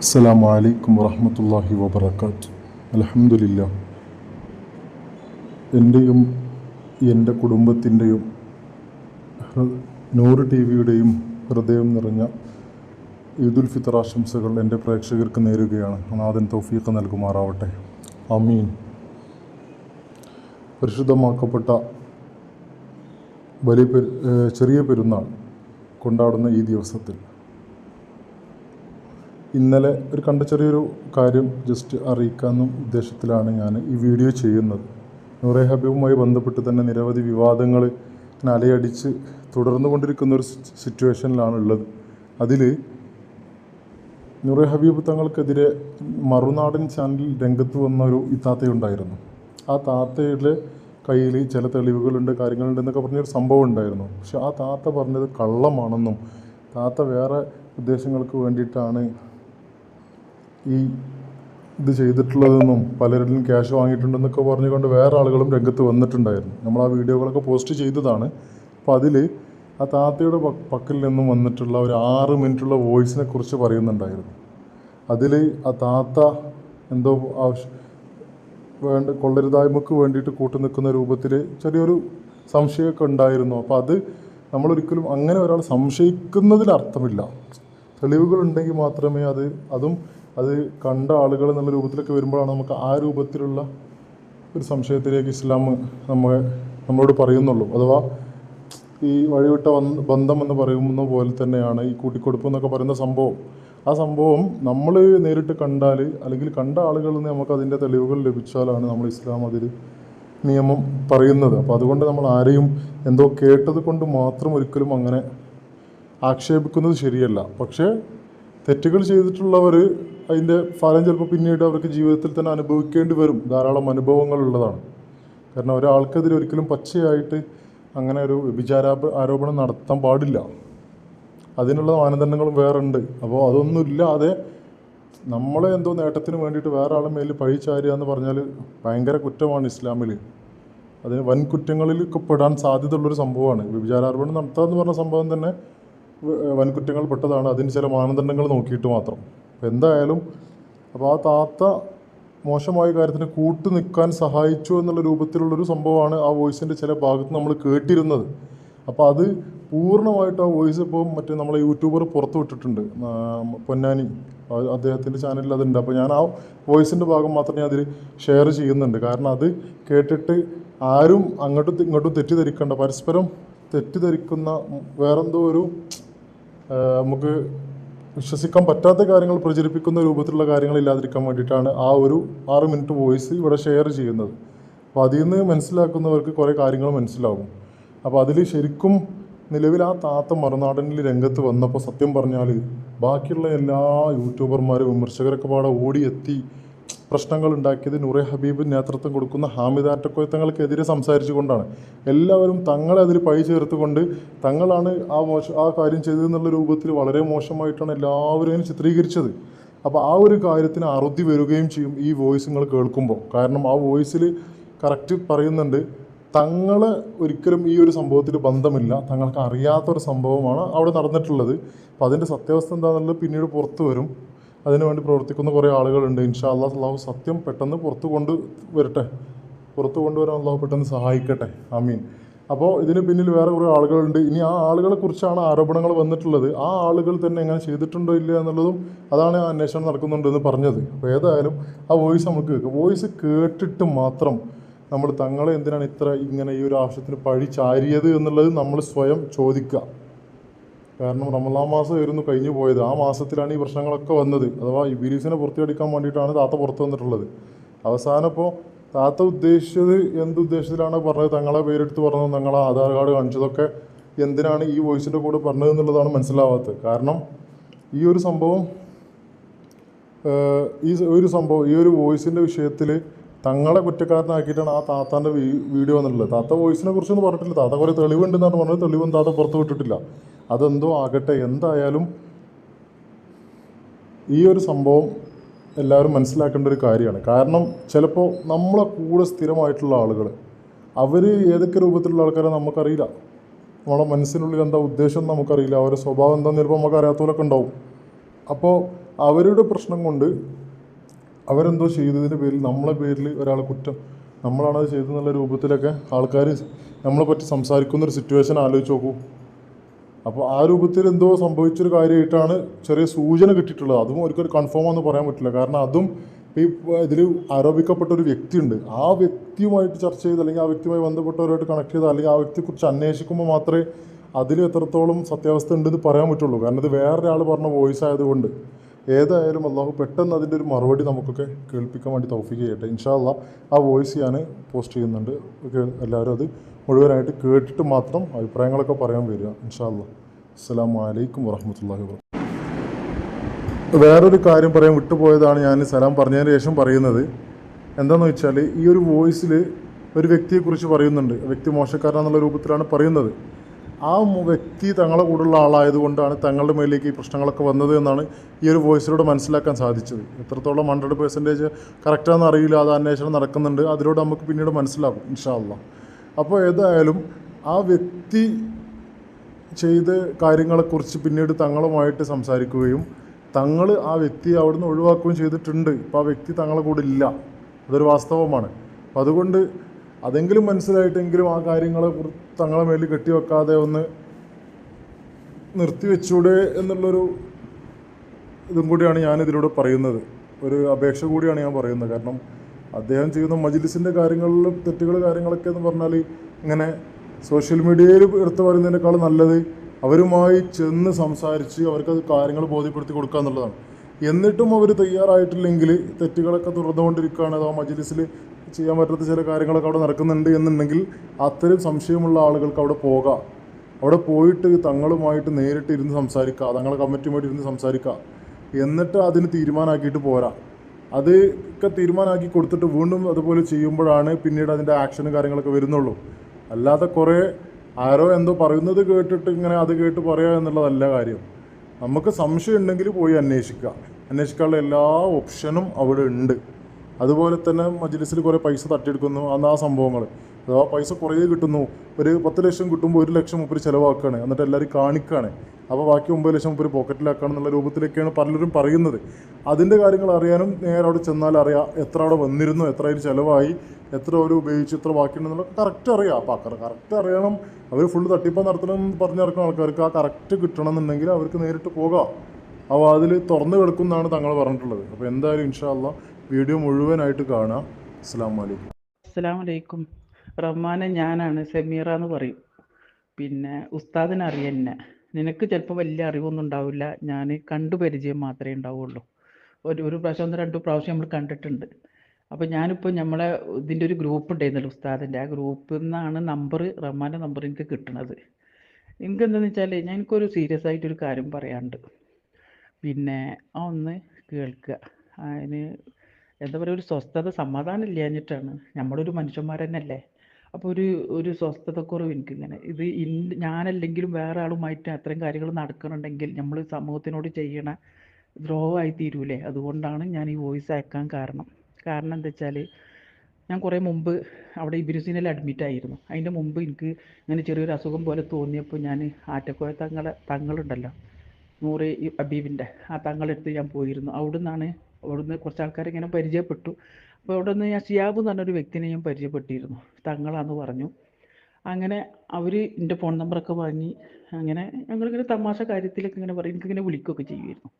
അസ്സാം വലൈക്കും വറഹമത്തല്ലാഹി വബർക്കാത്ത് അലഹമില്ല എന്റെയും എന്റെ കുടുംബത്തിന്റെയും നൂറ് ടി വിയുടെയും ഹൃദയം നിറഞ്ഞ ഈദുൽ ഫിത്തർ ആശംസകൾ എന്റെ പ്രേക്ഷകർക്ക് നേരുകയാണ്. നാഥൻ തൗഫീഖ് നൽകുമാറാവട്ടെ. അമീൻ പരിശുദ്ധമാക്കപ്പെട്ട വലിയ ചെറിയ പെരുന്നാൾ കൊണ്ടാടുന്ന ഈ ദിവസത്തിൽ ഇന്നലെ ഒരു കണ്ട ചെറിയൊരു കാര്യം ജസ്റ്റ് അറിയിക്കാമെന്ന ഉദ്ദേശത്തിലാണ് ഞാൻ ഈ വീഡിയോ ചെയ്യുന്നത്. നൂറെ ഹബീബുമായി ബന്ധപ്പെട്ട് തന്നെ നിരവധി വിവാദങ്ങൾ അലയടിച്ച് തുടർന്നു കൊണ്ടിരിക്കുന്ന ഒരു സിറ്റുവേഷനിലാണ് ഉള്ളത്. അതിൽ നൂറെ ഹബീബ് തങ്ങൾക്കെതിരെ മറുനാടൻ ചാനലിൽ രംഗത്ത് വന്ന ഒരു ഇത്താത്തയുണ്ടായിരുന്നു ആ താത്തയുടെ കയ്യിൽ ചില തെളിവുകളുണ്ട് കാര്യങ്ങളുണ്ട് എന്നൊക്കെ പറഞ്ഞൊരു സംഭവം ഉണ്ടായിരുന്നു. പക്ഷെ ആ താത്ത പറഞ്ഞത് കള്ളമാണെന്നും താത്ത വേറെ ഉദ്ദേശങ്ങൾക്ക് വേണ്ടിയിട്ടാണ് ഈ ഇത് ചെയ്തിട്ടുള്ളതെന്നും പലരിലും ക്യാഷ് വാങ്ങിയിട്ടുണ്ടെന്നൊക്കെ പറഞ്ഞുകൊണ്ട് വേറെ ആളുകളും രംഗത്ത് വന്നിട്ടുണ്ടായിരുന്നു. നമ്മൾ ആ വീഡിയോകളൊക്കെ പോസ്റ്റ് ചെയ്തതാണ്. അപ്പോൾ അതിൽ ആ താത്തയുടെ പക്കൽ നിന്നും വന്നിട്ടുള്ള ഒരു ആറ് മിനിറ്റുള്ള വോയിസിനെ കുറിച്ച് പറയുന്നുണ്ടായിരുന്നു. അതിൽ ആ താത്ത എന്തോ ആവശ്യം വേണ്ട കൊള്ളരുതായ്മക്ക് വേണ്ടിയിട്ട് കൂട്ടു നിൽക്കുന്ന രൂപത്തിൽ ചെറിയൊരു സംശയമൊക്കെ ഉണ്ടായിരുന്നു. അപ്പോൾ അത് നമ്മളൊരിക്കലും അങ്ങനെ ഒരാൾ സംശയിക്കുന്നതിൽ അർത്ഥമില്ല തെളിവുകളുണ്ടെങ്കിൽ മാത്രമേ അത് അതും അത് കണ്ട ആളുകൾ എന്നുള്ള രൂപത്തിലൊക്കെ വരുമ്പോഴാണ് നമുക്ക് ആ രൂപത്തിലുള്ള ഒരു സംശയത്തിലേക്ക് ഇസ്ലാം നമ്മെ നമ്മളോട് പറയുന്നുള്ളൂ. അഥവാ ഈ വഴിവിട്ട ബന്ധം എന്ന് പറയുന്ന പോലെ തന്നെയാണ് ഈ കൂട്ടിക്കൊടുപ്പ് എന്നൊക്കെ പറയുന്ന സംഭവം. ആ സംഭവം നമ്മൾ നേരിട്ട് കണ്ടാൽ അല്ലെങ്കിൽ കണ്ട ആളുകളിൽ നിന്ന് നമുക്ക് അതിന്റെ തെളിവുകൾ ലഭിച്ചാലാണ് നമ്മൾ ഇസ്ലാം അതിൽ നിയമം പറയുന്നത്. അപ്പോൾ അതുകൊണ്ട് നമ്മൾ ആരെയും എന്തോ കേട്ടത് കൊണ്ട് മാത്രം ഒരിക്കലും അങ്ങനെ ആക്ഷേപിക്കുന്നത് ശരിയല്ല. പക്ഷേ തെറ്റുകൾ ചെയ്തിട്ടുള്ളവർ അതിന്റെ ഫലം ചിലപ്പോൾ പിന്നീട് അവർക്ക് ജീവിതത്തിൽ തന്നെ അനുഭവിക്കേണ്ടി വരും. ധാരാളം അനുഭവങ്ങൾ ഉള്ളതാണ്. കാരണം ഒരാൾക്കെതിരെ ഒരിക്കലും പച്ചയായിട്ട് അങ്ങനെ ഒരു വിചാരാപ ആരോപണം നടത്താൻ പാടില്ല. അതിനുള്ള മാനദണ്ഡങ്ങളും വേറെ ഉണ്ട് അപ്പോൾ അതൊന്നും ഇല്ലാതെ നമ്മളെ എന്തോ നേട്ടത്തിന് വേണ്ടിയിട്ട് വേറെ ആളെ മേലിൽ പഴി ചാരുക എന്ന് പറഞ്ഞാൽ ഭയങ്കര കുറ്റമാണ് ഇസ്ലാമിൽ. അതിന് വൻ കുറ്റങ്ങളിലൊക്കെ പെടാൻ സാധ്യതയുള്ളൊരു സംഭവമാണ്. വിചാരാർപ്പണം നടത്തുക എന്ന് പറഞ്ഞ സംഭവം തന്നെ വ- വൻ കുറ്റങ്ങൾ പെട്ടതാണ്. അതിന് ചില മാനദണ്ഡങ്ങൾ നോക്കിയിട്ട് മാത്രം. അപ്പോൾ എന്തായാലും അപ്പോൾ ആ താത്ത മോശമായ കാര്യത്തിന് കൂട്ടു നിൽക്കാൻ സഹായിച്ചു എന്നുള്ള രൂപത്തിലുള്ളൊരു സംഭവമാണ് ആ വോയിസിന്റെ ചില ഭാഗത്ത് നമ്മൾ കേട്ടിരുന്നത്. അപ്പോൾ അത് പൂർണമായിട്ട് ആ വോയിസ് ഇപ്പോൾ മറ്റേ നമ്മളെ യൂട്യൂബർ പുറത്തു വിട്ടിട്ടുണ്ട്. പൊന്നാനി. അദ്ദേഹത്തിന്റെ ചാനലിൽ അതുണ്ട്. അപ്പോൾ ഞാൻ ആ വോയിസിന്റെ ഭാഗം മാത്രമേ അതിൽ ഷെയർ ചെയ്യുന്നുണ്ട്. കാരണം അത് കേട്ടിട്ട് ആരും അങ്ങോട്ടും ഇങ്ങോട്ടും തെറ്റിദ്ധരിക്കേണ്ട. പരസ്പരം തെറ്റിദ്ധരിക്കുന്ന വേറെന്തോ ഒരു നമുക്ക് വിശ്വസിക്കാൻ പറ്റാത്ത കാര്യങ്ങൾ പ്രചരിപ്പിക്കുന്ന രൂപത്തിലുള്ള കാര്യങ്ങൾ ഇല്ലാതിരിക്കാൻ വേണ്ടിയിട്ടാണ് ആ ഒരു ആറ് മിനിറ്റ് വോയിസ് ഇവിടെ ഷെയർ ചെയ്യുന്നത്. അപ്പോൾ അതിൽ നിന്ന് മനസ്സിലാക്കുന്നവർക്ക് കുറേ കാര്യങ്ങൾ മനസ്സിലാകും. അപ്പോൾ അതിൽ ശരിക്കും നിലവിൽ ആ താത്ത മറുനാടനിൽ രംഗത്ത് വന്നപ്പോൾ സത്യം പറഞ്ഞാൽ ബാക്കിയുള്ള എല്ലാ യൂട്യൂബർമാരും വിമർശകരൊക്കെ പാടെ ഓടിയെത്തി പ്രശ്നങ്ങൾ ഉണ്ടാക്കിയത് നൂറെ ഹബീബ് നേതൃത്വം കൊടുക്കുന്ന ഹാമിദ് ആറ്റക്കോയത്തങ്ങൾക്കെതിരെ സംസാരിച്ചുകൊണ്ടാണ്. എല്ലാവരും തങ്ങളെ അതിൽ പഴി ചേർത്തുകൊണ്ട് തങ്ങളാണ് ആ മോശം ആ കാര്യം ചെയ്തതെന്നുള്ള രൂപത്തിൽ വളരെ മോശമായിട്ടാണ് എല്ലാവരും അതിനെ ചിത്രീകരിച്ചത്. അപ്പോൾ ആ ഒരു കാര്യത്തിന് അറുതി വരികയും ചെയ്യും ഈ വോയിസ് നിങ്ങൾ കേൾക്കുമ്പോൾ. കാരണം ആ വോയിസിൽ കറക്റ്റ് പറയുന്നുണ്ട് തങ്ങളെ ഒരിക്കലും ഈ ഒരു സംഭവത്തിൽ ബന്ധമില്ല. തങ്ങൾക്ക് അറിയാത്തൊരു സംഭവമാണ് അവിടെ നടന്നിട്ടുള്ളത്. അപ്പോൾ അതിന്റെ സത്യാവസ്ഥ എന്താണെന്നുള്ളത് പിന്നീട് പുറത്തു വരും. അതിനുവേണ്ടി പ്രവർത്തിക്കുന്ന കുറേ ആളുകളുണ്ട്. ഇൻഷാ അള്ളാഹ് അള്ളാഹു സത്യം പെട്ടെന്ന് പുറത്ത് കൊണ്ട് വരട്ടെ. പുറത്ത് കൊണ്ടുവരാൻ അള്ളാഹു പെട്ടെന്ന് സഹായിക്കട്ടെ. ആമീൻ. അപ്പോൾ ഇതിന് പിന്നിൽ വേറെ കുറേ ആളുകളുണ്ട്. ഇനി ആ ആളുകളെ കുറിച്ചാണ് ആരോപണങ്ങൾ വന്നിട്ടുള്ളത്. ആ ആളുകൾ തന്നെ എങ്ങനെ ചെയ്തിട്ടുണ്ടോ ഇല്ല എന്നുള്ളതും അതാണ് അന്വേഷണം നടക്കുന്നുണ്ട് എന്ന് പറഞ്ഞത്. അപ്പോൾ ഏതായാലും ആ വോയിസ് നമുക്ക് കേൾക്കാം. വോയിസ് കേട്ടിട്ട് മാത്രം നമ്മൾ തങ്ങളെ എന്തിനാണ് ഇത്ര ഇങ്ങനെ ഈ ഒരു ആവശ്യത്തിന് പഴി ചാരിയത് എന്നുള്ളത് നമ്മൾ സ്വയം ചോദിക്കുക. കാരണം റമലാൻ മാസമായിരുന്നു കഴിഞ്ഞു പോയത്. ആ മാസത്തിലാണ് ഈ പ്രശ്നങ്ങളൊക്കെ വന്നത്. അഥവാ ഈ ബിരീസിനെ പുറത്തിയടിക്കാൻ വേണ്ടിയിട്ടാണ് താത്ത പുറത്ത് വന്നിട്ടുള്ളത്. അവസാനം ഇപ്പോൾ താത്ത ഉദ്ദേശിച്ചത് എന്ത് ഉദ്ദേശത്തിലാണ് പറഞ്ഞത്? തങ്ങളെ പേരെടുത്ത് പറഞ്ഞത് തങ്ങളെ ആധാർ കാർഡ് കാണിച്ചതൊക്കെ എന്തിനാണ് ഈ വോയിസിന്റെ കൂടെ പറഞ്ഞത് എന്നുള്ളതാണ് മനസ്സിലാവാത്തത്. കാരണം ഈ ഒരു സംഭവം ഈ ഒരു സംഭവം ഈ ഒരു വോയിസിന്റെ വിഷയത്തിൽ തങ്ങളെ കുറ്റക്കാരനാക്കിയിട്ടാണ് ആ താത്താന്റെ വീഡിയോ എന്നുള്ളത് താത്ത വോയിസിനെ കുറിച്ചൊന്നും പറഞ്ഞിട്ടില്ല. താത്ത കുറേ തെളിവുണ്ടെന്നാണ് പറഞ്ഞത്. തെളിവൊന്നും താത്ത പുറത്ത് വിട്ടിട്ടില്ല. അതെന്തോ ആകട്ടെ എന്തായാലും ഈ ഒരു സംഭവം എല്ലാവരും മനസ്സിലാക്കേണ്ട ഒരു കാര്യമാണ്. കാരണം ചിലപ്പോൾ നമ്മളെ കൂടെ സ്ഥിരമായിട്ടുള്ള ആളുകൾ അവർ ഏതൊക്കെ രൂപത്തിലുള്ള ആൾക്കാരെ നമുക്കറിയില്ല. നമ്മളെ മനസ്സിനുള്ളിൽ എന്താ ഉദ്ദേശം നമുക്കറിയില്ല. അവരുടെ സ്വഭാവം എന്താണെന്ന് ചിലപ്പോൾ നമുക്ക് അറിയാത്ത പോലൊക്കെ ഉണ്ടാവും. അപ്പോൾ അവരുടെ പ്രശ്നം കൊണ്ട് അവരെന്തോ ചെയ്തതിന്റെ പേരിൽ നമ്മളെ പേരിൽ ഒരാളെ കുറ്റം നമ്മളാണത് അത് ചെയ്തതെന്നുള്ള രൂപത്തിലൊക്കെ ആൾക്കാർ നമ്മളെ പറ്റി സംസാരിക്കുന്ന ഒരു സിറ്റുവേഷൻ ആലോചിച്ച് നോക്കൂ. അപ്പോൾ ആ രൂപത്തിൽ എന്തോ സംഭവിച്ചൊരു കാര്യമായിട്ടാണ് ചെറിയ സൂചന കിട്ടിയിട്ടുള്ളത്. അതും ഒരിക്കലും കൺഫേം ആണെന്ന് പറയാൻ പറ്റില്ല. കാരണം അതും ഈ ഇതിൽ ആരോപിക്കപ്പെട്ട ഒരു വ്യക്തിയുണ്ട്. ആ വ്യക്തിയുമായിട്ട് ചർച്ച ചെയ്ത് അല്ലെങ്കിൽ ആ വ്യക്തിയുമായി ബന്ധപ്പെട്ടവരുമായിട്ട് കണക്ട് ചെയ്ത് അല്ലെങ്കിൽ ആ വ്യക്തിയെക്കുറിച്ച് അന്വേഷിക്കുമ്പോൾ മാത്രമേ അതിൽ എത്രത്തോളം സത്യാവസ്ഥ ഉണ്ടെന്ന് പറയാൻ പറ്റുള്ളൂ. കാരണം ഇത് വേറൊരാൾ പറഞ്ഞ വോയിസ് ആയതുകൊണ്ട്. ഏതായാലും അള്ളാഹു പെട്ടെന്ന് അതിന്റെ ഒരു മറുപടി നമുക്കൊക്കെ കേൾപ്പിക്കാൻ വേണ്ടി തൗഫീക്ക് ചെയ്യട്ടെ. ഇൻഷാല്ല ആ വോയിസ് ഞാൻ പോസ്റ്റ് ചെയ്യുന്നുണ്ട്. എല്ലാവരും അത് മുഴുവനായിട്ട് കേട്ടിട്ട് മാത്രം അഭിപ്രായങ്ങളൊക്കെ പറയാൻ വരിക ഇൻഷാല്ല അസ്സാം വലൈക്കും വറഹമത്തല്ലാഹി വാ വേറൊരു കാര്യം പറയാൻ വിട്ടുപോയതാണ് ഞാൻ സലാം പറഞ്ഞതിന് ശേഷം പറയുന്നത്. എന്താണെന്ന് വെച്ചാൽ ഈ ഒരു വോയിസിൽ ഒരു വ്യക്തിയെക്കുറിച്ച് പറയുന്നുണ്ട്. വ്യക്തി മോശക്കാരനെന്നുള്ള രൂപത്തിലാണ് പറയുന്നത്. ആ വ്യക്തി തങ്ങളെ കൂടെയുള്ള ആളായതുകൊണ്ടാണ് തങ്ങളുടെ മേലേക്ക് ഈ പ്രശ്നങ്ങളൊക്കെ വന്നത് എന്നാണ് ഈ ഒരു വോയിസിലൂടെ മനസ്സിലാക്കാൻ സാധിച്ചത്. എത്രത്തോളം ഹൺഡ്രഡ് പെർസെന്റേജ് കറക്റ്റാണെന്ന് അറിയില്ല. അത് അന്വേഷണം നടക്കുന്നുണ്ട്. അതിലൂടെ നമുക്ക് പിന്നീട് മനസ്സിലാകും ഇൻഷാല്ല അപ്പോൾ ഏതായാലും ആ വ്യക്തി ചെയ്ത കാര്യങ്ങളെക്കുറിച്ച് പിന്നീട് തങ്ങളുമായിട്ട് സംസാരിക്കുകയും തങ്ങൾ ആ വ്യക്തിയെ അവിടുന്ന് ഒഴിവാക്കുകയും ചെയ്തിട്ടുണ്ട്. ഇപ്പോൾ ആ വ്യക്തി തങ്ങളെ കൂടെ ഇല്ല. അതൊരു വാസ്തവമാണ്. അതുകൊണ്ട് അതെങ്കിലും മനസ്സിലായിട്ടെങ്കിലും ആ കാര്യങ്ങളെ തങ്ങളെ മേലിൽ കെട്ടിവെക്കാതെ ഒന്ന് നിർത്തിവെച്ചൂടെ എന്നുള്ളൊരു ഇതും കൂടിയാണ് ഞാൻ ഇതിലൂടെ പറയുന്നത്. ഒരു അപേക്ഷ കൂടിയാണ് ഞാൻ പറയുന്നത്. കാരണം അദ്ദേഹം ചെയ്യുന്ന മജിലിസിന്റെ കാര്യങ്ങളിലും തെറ്റുകൾ കാര്യങ്ങളൊക്കെ എന്ന് പറഞ്ഞാൽ ഇങ്ങനെ സോഷ്യൽ മീഡിയയിൽ എടുത്തു പറയുന്നതിനേക്കാൾ നല്ലത് അവരുമായി ചെന്ന് സംസാരിച്ച് അവർക്കത് കാര്യങ്ങൾ ബോധ്യപ്പെടുത്തി കൊടുക്കുക എന്നുള്ളതാണ്. എന്നിട്ടും അവർ തയ്യാറായിട്ടില്ലെങ്കിൽ തെറ്റുകളൊക്കെ തുറന്നുകൊണ്ടിരിക്കുകയാണ് ആ മജിലിസിൽ ചെയ്യാൻ പറ്റാത്ത ചില കാര്യങ്ങളൊക്കെ അവിടെ നടക്കുന്നുണ്ട് എന്നുണ്ടെങ്കിൽ അത്തരം സംശയമുള്ള ആളുകൾക്ക് അവിടെ പോകാം. അവിടെ പോയിട്ട് തങ്ങളുമായിട്ട് നേരിട്ട് ഇരുന്ന് സംസാരിക്കുക തങ്ങളെ കമ്മിറ്റിയുമായിട്ട് ഇരുന്ന് സംസാരിക്കുക എന്നിട്ട് അതിന് തീരുമാനമാക്കിയിട്ട് പോരാ. അത് ഒക്കെ തീരുമാനമാക്കി കൊടുത്തിട്ട് വീണ്ടും അതുപോലെ ചെയ്യുമ്പോഴാണ് പിന്നീട് അതിന്റെ ആക്ഷനും കാര്യങ്ങളൊക്കെ വരുന്നുള്ളൂ. അല്ലാതെ കുറേ ആരോ എന്തോ പറയുന്നത് കേട്ടിട്ട് ഇങ്ങനെ അത് കേട്ട് പറയുക എന്നുള്ളതല്ല കാര്യം. നമുക്ക് സംശയം ഉണ്ടെങ്കിൽ പോയി അന്വേഷിക്കുക അന്വേഷിക്കാനുള്ള എല്ലാ ഓപ്ഷനും അവിടെ ഉണ്ട്. അതുപോലെ തന്നെ മജ്ലിസിൽ കുറേ പൈസ തട്ടിയെടുക്കുന്നു. അന്ന് ആ സംഭവങ്ങൾ. അഥവാ പൈസ കുറേ കിട്ടുന്നു. ഒരു പത്ത് ലക്ഷം കിട്ടുമ്പോൾ ഒരു ലക്ഷം മുപ്പര് ചിലവാക്കുകയാണ് എന്നിട്ട് എല്ലാവരും കാണിക്കുകയാണ് അപ്പോൾ ബാക്കി ഒമ്പത് ലക്ഷം മുപ്പര് പോക്കറ്റിലാക്കണം എന്നുള്ള രൂപത്തിലൊക്കെയാണ് പലരും പറയുന്നത്. അതിന്റെ കാര്യങ്ങൾ അറിയാനും നേരെ അവിടെ ചെന്നാൽ അറിയാം എത്ര അവിടെ വന്നിരുന്നു എത്ര അതിൽ ചിലവായി എത്ര അവർ ഉപയോഗിച്ചു എത്ര ബാക്കിയുണ്ടെന്നുള്ള കറക്റ്റ് അറിയാം. അപ്പോൾ കറക്റ്റ് അറിയണം. അവർ ഫുൾ തട്ടിപ്പം നടത്തണം എന്ന് പറഞ്ഞിറക്കുന്ന ആൾക്കാർക്ക്. ആ കറക്റ്റ് കിട്ടണം എന്നുണ്ടെങ്കിൽ അവർക്ക് നേരിട്ട് പോകാം. അപ്പോൾ അതിൽ തുറന്നു കിടക്കുന്നതാണ് തങ്ങൾ പറഞ്ഞിട്ടുള്ളത്. അപ്പോൾ എന്തായാലും ഇൻഷാ വീഡിയോ മുഴുവനായിട്ട് കാണാം. അസ്സാം വലൈക്കും അസ്സാം വലൈക്കും റഹ്മാനെ ഞാനാണ് സെമീറ എന്ന് പറയും. പിന്നെ ഉസ്താദിനെ അറിയന്നെ. നിനക്ക് ചിലപ്പോൾ വലിയ അറിവൊന്നും ഉണ്ടാവില്ല. ഞാൻ കണ്ടു പരിചയം മാത്രമേ ഉണ്ടാവുള്ളൂ. ഒരു ഒരു പ്രാവശ്യം ഒന്ന് രണ്ട് പ്രാവശ്യം നമ്മൾ കണ്ടിട്ടുണ്ട്. അപ്പോൾ ഞാനിപ്പോൾ നമ്മളെ ഇതിന്റെ ഒരു ഗ്രൂപ്പ് ഉണ്ടായിരുന്നല്ലോ ഉസ്താദിന്റെ ആ ഗ്രൂപ്പിൽ നിന്നാണ് നമ്പർ റഹ്മാന്റെ നമ്പർ എനിക്ക് കിട്ടണത്. എനിക്ക് എന്താണെന്ന് വെച്ചാൽ ഞാൻ എനിക്കൊരു സീരിയസ് ആയിട്ടൊരു കാര്യം പറയാനുണ്ട്. പിന്നെ ആ ഒന്ന് കേൾക്കുക അതിന് എന്താ പറയുക ഒരു സ്വസ്ഥത സമാധാനം ഇല്ലാഞ്ഞിട്ടാണ്. നമ്മളൊരു മനുഷ്യന്മാർ തന്നെയല്ലേ അപ്പോൾ ഒരു ഒരു സ്വസ്ഥതക്കുറവ് എനിക്കിങ്ങനെ. ഇത് ഞാനല്ലെങ്കിലും വേറെ ആളുമായിട്ട് അത്തരം കാര്യങ്ങൾ നടക്കുന്നുണ്ടെങ്കിൽ നമ്മൾ സമൂഹത്തിനോട് ചെയ്യണ ദ്രോഹമായി തീരൂലേ? അതുകൊണ്ടാണ് ഞാൻ ഈ വോയിസ് അയക്കാൻ കാരണം. കാരണം എന്താ വെച്ചാൽ ഞാൻ കുറേ മുമ്പ് അവിടെ ഇബിരുസിനിൽ അഡ്മിറ്റ് ആയിരുന്നു. അതിന്റെ മുമ്പ് എനിക്ക് ഇങ്ങനെ ചെറിയൊരു അസുഖം പോലെ തോന്നിയപ്പോൾ ഞാൻ ആറ്റക്കോയ തങ്ങളെ തങ്ങളുണ്ടല്ലോ നൂറ് അബീബിന്റെ ആ തങ്ങളെടുത്ത് ഞാൻ പോയിരുന്നു. അവിടെ നിന്നാണ് അവിടുന്ന് കുറച്ച് ആൾക്കാരെ ഇങ്ങനെ പരിചയപ്പെട്ടു. അപ്പോൾ അവിടെ നിന്ന് ഞാൻ ഷിയാബ് എന്ന് പറഞ്ഞൊരു വ്യക്തിനെ ഞാൻ പരിചയപ്പെട്ടിരുന്നു. തങ്ങളാന്ന് പറഞ്ഞു. അങ്ങനെ അവർ എന്റെ ഫോൺ നമ്പറൊക്കെ വാങ്ങി. അങ്ങനെ ഞങ്ങളിങ്ങനെ തമാശ കാര്യത്തിലൊക്കെ ഇങ്ങനെ പറയും. എനിക്കിങ്ങനെ വിളിക്കുകയൊക്കെ ചെയ്യുമായിരുന്നു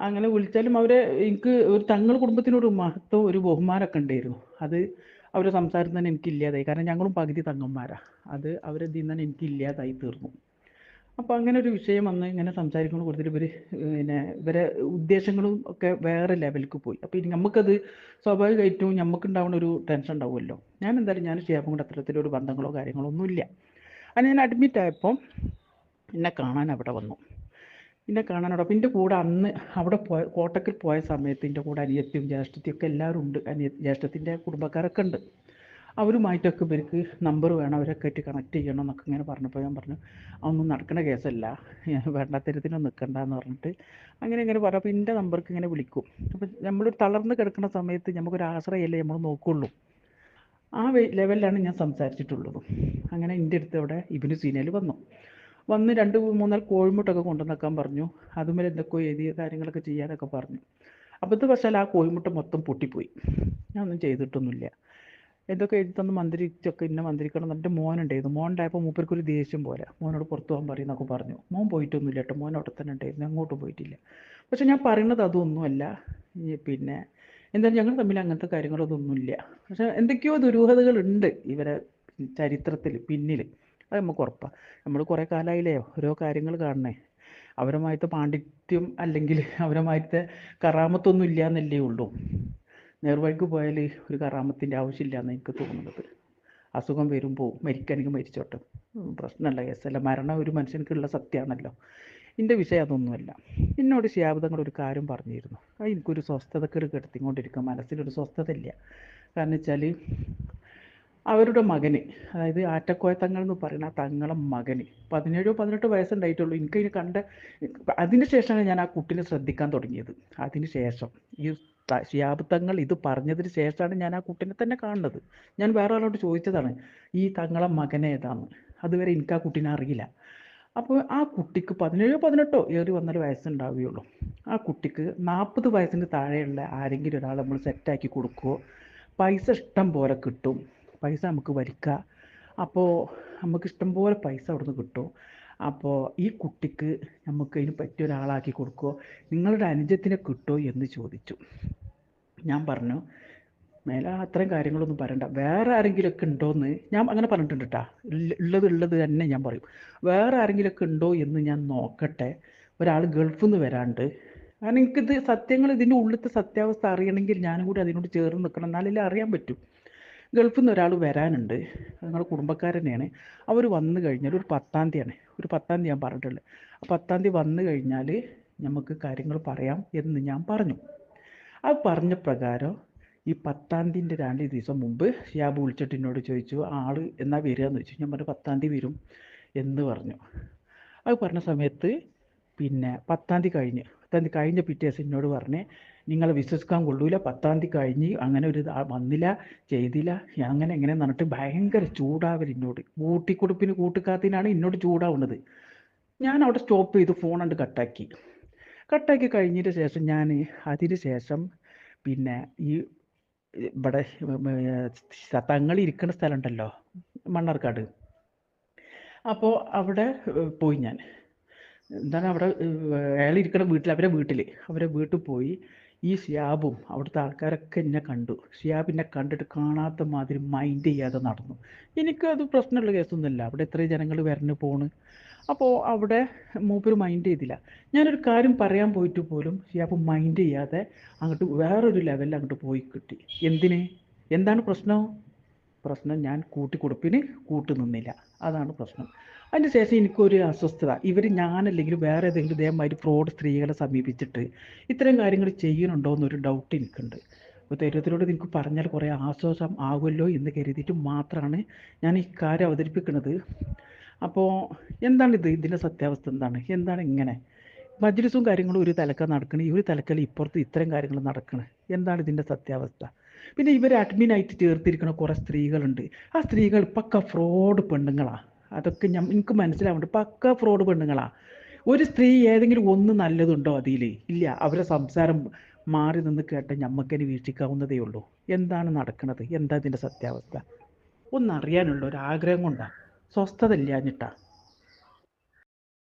അങ്ങനെ വിളിച്ചാലും അവരെ എനിക്ക് ഒരു തങ്ങൾ കുടുംബത്തിനോട് മഹത്വം ഒരു ബഹുമാനമൊക്കെ ഉണ്ടായിരുന്നു. അത് അവരെ സംസാരം തന്നെ എനിക്ക് ഇല്ലാതായി കാരണം ഞങ്ങളും പകുതി തങ്ങന്മാരാണ് അത് അവരെ ഇതിൽ തന്നെ എനിക്ക് ഇല്ലാതായി തീർന്നു. അപ്പോൾ അങ്ങനെ ഒരു വിഷയം വന്ന് ഇങ്ങനെ സംസാരിക്കുന്ന കൂടുതൽ ഇവർ പിന്നെ ഇവരെ ഉദ്ദേശങ്ങളും ഒക്കെ വേറെ ലെവലിലേക്ക് പോയി. അപ്പോൾ ഇനി നമുക്കത് സ്വാഭാവികമായിട്ടും നമുക്കുണ്ടാവുന്ന ഒരു ടെൻഷൻ ഉണ്ടാവുമല്ലോ. ഞാൻ എന്തായാലും ഞാൻ ഷിയാബും കൊണ്ട് അത്തരത്തിലൊരു ബന്ധങ്ങളോ കാര്യങ്ങളോ ഒന്നുമില്ല. അത് ഞാൻ അഡ്മിറ്റ് ആയപ്പോൾ എന്നെ കാണാൻ അവിടെ വന്നു. എന്നെ കാണാൻ അവിടെ അപ്പം എന്റെ കൂടെ അന്ന് അവിടെ പോയ കോട്ടക്കൽ പോയ സമയത്ത് എന്റെ കൂടെ അനിയത്തിയും ജ്യേഷ്ഠത്തിയും ഒക്കെ എല്ലാവരും ഉണ്ട്. അനിയ ജ്യേഷ്ഠത്തിന്റെ കുടുംബക്കാരൊക്കെ ഉണ്ട്. അവരുമായിട്ടൊക്കെ ഇവർക്ക് നമ്പർ വേണം അവരൊക്കെ ആയിട്ട് കണക്ട് ചെയ്യണം എന്നൊക്കെ ഇങ്ങനെ പറഞ്ഞപ്പോൾ ഞാൻ പറഞ്ഞു അതൊന്നും നടക്കുന്ന കേസല്ല. വേണ്ടാത്തരത്തിനൊന്നും നിൽക്കണ്ട എന്ന് പറഞ്ഞിട്ട് അങ്ങനെ ഇങ്ങനെ പറഞ്ഞു. അപ്പോൾ എന്റെ നമ്പർക്ക് ഇങ്ങനെ വിളിക്കും. അപ്പോൾ നമ്മൾ തളർന്ന് കിടക്കുന്ന സമയത്ത് നമുക്കൊരു ആശ്രയമല്ലേ നമ്മൾ നോക്കുള്ളൂ. ആ ലെവലിലാണ് ഞാൻ സംസാരിച്ചിട്ടുള്ളത്. അങ്ങനെ എന്റെ അടുത്ത് അവിടെ ഇവന് സീനയിൽ വന്നു. വന്ന് രണ്ട് മൂന്നാൽ കോഴിമുട്ടൊക്കെ കൊണ്ടുവന്നേക്കാൻ പറഞ്ഞു. അതുമേലെ എന്തൊക്കെയോ എഴുതിയ കാര്യങ്ങളൊക്കെ ചെയ്യാനൊക്കെ പറഞ്ഞു. അപ്പോഴത്തെ പക്ഷേ ആ കോഴിമുട്ട മൊത്തം പൊട്ടിപ്പോയി. ഞാനൊന്നും ചെയ്തിട്ടൊന്നുമില്ല. എന്തൊക്കെ എഴുതി തന്ന് മന്ത്രിച്ചൊക്കെ ഇന്ന മന്ത്രിക്കണം എന്നിട്ട് മോനുണ്ടായിരുന്നു. മോൻ ഉണ്ടായപ്പോൾ മൂപ്പർക്ക് ഒരു ദേഷ്യം പോലെ. മോനോട് പുറത്തു പോകാൻ പറയുന്നൊക്കെ പറഞ്ഞു. മോൻ പോയിട്ടൊന്നുമില്ല കേട്ടോ. മോൻ അവിടെ തന്നെ ഉണ്ടായിരുന്നു. അങ്ങോട്ടും പോയിട്ടില്ല. പക്ഷെ ഞാൻ പറയുന്നത് അതൊന്നുമല്ല. പിന്നെ എന്തായാലും ഞങ്ങൾ തമ്മിൽ അങ്ങനത്തെ കാര്യങ്ങളൊന്നുമില്ല. പക്ഷെ എന്തൊക്കെയോ ദുരൂഹതകളുണ്ട് ഇവരെ ചരിത്രത്തിൽ പിന്നിൽ അത് നമുക്ക് ഉറപ്പാണ് നമ്മൾ കുറേ കാലമായില്ലേ ഓരോ കാര്യങ്ങൾ കാണണേ. അവരുമായിട്ട് പാണ്ഡിത്യം അല്ലെങ്കിൽ അവരുമായിട്ട് കറാമത്തൊന്നും ഇല്ല എന്നല്ലേ ഉള്ളൂ. നേർവഴിക്ക് പോയാൽ ഒരു കറാമത്തിന്റെ ആവശ്യമില്ല എന്ന് എനിക്ക് തോന്നുന്നത്. അസുഖം വരുമ്പോൾ മരിക്കാനെങ്കിൽ മരിച്ചോട്ടെ. പ്രശ്നമല്ല കേസല്ല മരണം ഒരു മനുഷ്യനക്കുള്ള സത്യമാണല്ലോ എന്റെ വിഷയം അതൊന്നുമല്ല. എന്നോട് ശിയാബിതങ്ങൾ ഒരു കാര്യം പറഞ്ഞിരുന്നു. അത് എനിക്കൊരു സ്വസ്ഥതക്കേട് കിടത്തിക്കൊണ്ടിരിക്കുക മനസ്സിലൊരു സ്വസ്ഥത ഇല്ല കാരണം വെച്ചാൽ അവരുടെ മകന് അതായത് ആറ്റക്കോയ തങ്ങൾ എന്ന് പറയുന്ന തങ്ങളെ മകന് പതിനേഴോ പതിനെട്ടോ വയസ്സുണ്ടായിട്ടുള്ളൂ. എനിക്ക് ഇതിനെ കണ്ട അതിന് ശേഷമാണ് ഞാൻ ആ കുട്ടീനെ ശ്രദ്ധിക്കാൻ തുടങ്ങിയത്. അതിന് ശേഷം ഈ ശിയാബ് തങ്ങൾ ഇത് പറഞ്ഞതിന് ശേഷമാണ് ഞാൻ ആ കുട്ടീനെ തന്നെ കാണുന്നത്. ഞാൻ വേറെ ഒരാളോട് ചോദിച്ചതാണ് ഈ തങ്ങളെ മകനെ ഏതാന്ന് അതുവരെ എനിക്ക് ആ കുട്ടീനെ അറിയില്ല. അപ്പോൾ ആ കുട്ടിക്ക് പതിനേഴോ പതിനെട്ടോ ഏറി വന്നാൽ വയസ്സുണ്ടാവുകയുള്ളൂ. ആ കുട്ടിക്ക് നാൽപ്പത് വയസ്സിന് താഴെയുള്ള ആരെങ്കിലും ഒരാൾ നമ്മൾ സെറ്റാക്കി കൊടുക്കുമോ പൈസ ഇഷ്ടം പോലെ കിട്ടും. പൈസ നമുക്ക് വലിക്കുക അപ്പോൾ നമുക്ക് ഇഷ്ടം പോലെ പൈസ അവിടുന്ന് കിട്ടും. അപ്പോൾ ഈ കുട്ടിക്ക് നമുക്ക് അതിന് പറ്റിയ ഒരാളാക്കി കൊടുക്കുമോ നിങ്ങളുടെ അനുജത്തിനെ കിട്ടുമോ എന്ന് ചോദിച്ചു. ഞാൻ പറഞ്ഞു മേലെ അത്രയും കാര്യങ്ങളൊന്നും പറയണ്ട. വേറെ ആരെങ്കിലുമൊക്കെ ഉണ്ടോയെന്ന് ഞാൻ അങ്ങനെ പറഞ്ഞിട്ടുണ്ട് കേട്ടാ ഉള്ളത് ഉള്ളത് തന്നെ ഞാൻ പറയും. വേറെ ആരെങ്കിലുമൊക്കെ ഉണ്ടോ എന്ന് ഞാൻ നോക്കട്ടെ. ഒരാൾ ഗൾഫിൽ നിന്ന് വരാണ്ട്. കാരണം എനിക്കിത് സത്യങ്ങൾ ഇതിന്റെ ഉള്ളിലത്തെ സത്യാവസ്ഥ അറിയണമെങ്കിൽ ഞാനും കൂടി അതിനോട് ചേർന്ന് നിൽക്കണം. എന്നാലല്ലേ അറിയാൻ പറ്റൂ. ഗൾഫിൽ നിന്ന് ഒരാൾ വരാനുണ്ട്. ഞങ്ങളുടെ കുടുംബക്കാർ തന്നെയാണ് അവർ വന്നു കഴിഞ്ഞാൽ ഒരു പത്താം തീയതിയാണ്. ഒരു പത്താം തീയതി ഞാൻ പറഞ്ഞിട്ടുള്ളത് ആ പത്താം തീയതി വന്നു കഴിഞ്ഞാൽ നമുക്ക് കാര്യങ്ങൾ പറയാം എന്ന് ഞാൻ പറഞ്ഞു. ആ പറഞ്ഞ പ്രകാരം ഈ പത്താം തീയതിന്റെ രണ്ട് ദിവസം മുമ്പ് ഷിയാബ് വിളിച്ചിട്ട് എന്നോട് ചോദിച്ചു ആൾ എന്നാ വരിക എന്ന് ചോദിച്ചു? ഞാൻ പറഞ്ഞു പത്താം തീയതി വരും എന്ന് പറഞ്ഞു. അത് പറഞ്ഞ സമയത്ത് പിന്നെ പത്താം തീയതി കഴിഞ്ഞ് പത്താം തീയതി കഴിഞ്ഞ പിറ്റേ ദിവസം എന്നോട് പറഞ്ഞേ നിങ്ങൾ വിശ്വസിക്കാൻ കൊള്ളൂല പത്താം തീയതി കഴിഞ്ഞ് അങ്ങനെ ഒരു വന്നില്ല ചെയ്തില്ല അങ്ങനെ എങ്ങനെ പറഞ്ഞിട്ട് ഭയങ്കര ചൂടാവർ എന്നോട് കൂട്ടിക്കൊടുപ്പിന് കൂട്ടുകാത്തിനാണ് എന്നോട് ചൂടാവുന്നത്. ഞാൻ അവിടെ സ്റ്റോപ്പ് ചെയ്ത് ഫോൺ കണ്ട് കട്ടാക്കി കട്ടാക്കി കഴിഞ്ഞതിന് ശേഷം ഞാൻ അതിന് ശേഷം പിന്നെ ഈ ഇവിടെ തങ്ങൾ ഇരിക്കുന്ന സ്ഥലമുണ്ടല്ലോ മണ്ണാർക്കാട്. അപ്പോൾ അവിടെ പോയി ഞാൻ. എന്താണ് അവിടെ അയാൾ ഇരിക്കുന്ന വീട്ടിൽ അവരെ വീട്ടിൽ അവരെ വീട്ടിൽ പോയി ഈ സിയാബും അവിടുത്തെ ആൾക്കാരൊക്കെ എന്നെ കണ്ടു. ഷിയാബ് എന്നെ കണ്ടിട്ട് കാണാത്ത മാതിരി മൈൻഡ് ചെയ്യാതെ നടന്നു. എനിക്കത് പ്രശ്നമുള്ള കേസൊന്നുമില്ല. അവിടെ ഇത്രയും ജനങ്ങൾ വരണ് പോണ്. അപ്പോൾ അവിടെ മൂപ്പർ മൈൻഡ് ചെയ്തില്ല. ഞാനൊരു കാര്യം പറയാൻ പോയിട്ട് പോലും ഷിയാബ് മൈൻഡ് ചെയ്യാതെ അങ്ങോട്ട് വേറൊരു ലെവലിൽ അങ്ങോട്ട് പോയി കിട്ടി. എന്തിന്? എന്താണ് പ്രശ്നം? പ്രശ്നം ഞാൻ കൂട്ടിക്കൊടുപ്പിന് കൂട്ടുനിന്നില്ല. അതാണ് പ്രശ്നം. അതിന് ശേഷം എനിക്കൊരു അസ്വസ്ഥത. ഇവർ ഞാനല്ലെങ്കിൽ വേറെ ഏതെങ്കിലും ഇതേമാതിരി ഫ്രോഡ് സ്ത്രീകളെ സമീപിച്ചിട്ട് ഇത്തരം കാര്യങ്ങൾ ചെയ്യുന്നുണ്ടോ എന്നൊരു ഡൗട്ട് എനിക്കുണ്ട്. അപ്പോൾ ദൈവത്തിനോട് നിങ്ങൾക്ക് പറഞ്ഞാൽ കുറേ ആശ്വാസം ആകുമല്ലോ എന്ന് കരുതിയിട്ട് മാത്രമാണ് ഞാൻ ഈ കാര്യം അവതരിപ്പിക്കുന്നത് അപ്പോൾ എന്താണിത്? ഇതിന്റെ സത്യാവസ്ഥ എന്താണ്? എന്താണ് ഇങ്ങനെ? മജ്ലിസും കാര്യങ്ങളും ഒരു തലക്ക നടക്കണേ. ഈ ഒരു തലക്കൽ ഇപ്പുറത്ത് ഇത്തരം കാര്യങ്ങൾ നടക്കണേ. എന്താണ് ഇതിന്റെ സത്യാവസ്ഥ? പിന്നെ ഇവർ അഡ്മിനായിട്ട് ചേർത്തിരിക്കുന്ന കുറേ സ്ത്രീകളുണ്ട്. ആ സ്ത്രീകൾ പക്ക ഫ്രോഡ് പെണ്ണുങ്ങളാണ് അതൊക്കെ ഞാൻ എനിക്ക് മനസ്സിലാവുന്നുണ്ട്. പക്ക ഫ്രോഡ് പെണ്ണുങ്ങളാണ് ഒരു സ്ത്രീ ഏതെങ്കിലും ഒന്ന് നല്ലതുണ്ടോ അതിൽ ഇല്ല. അവരെ സംസാരം മാറി നിന്ന് കേട്ട ഞമ്മക്കതിന് വീക്ഷിക്കാവുന്നതേ ഉള്ളൂ. എന്താണ് നടക്കുന്നത് എന്താ ഇതിന്റെ സത്യാവസ്ഥ? ഒന്നറിയാനുള്ള ഒരു ആഗ്രഹം കൊണ്ടാണ് സ്വസ്ഥത ഇല്ലാഞ്ഞിട്ടാ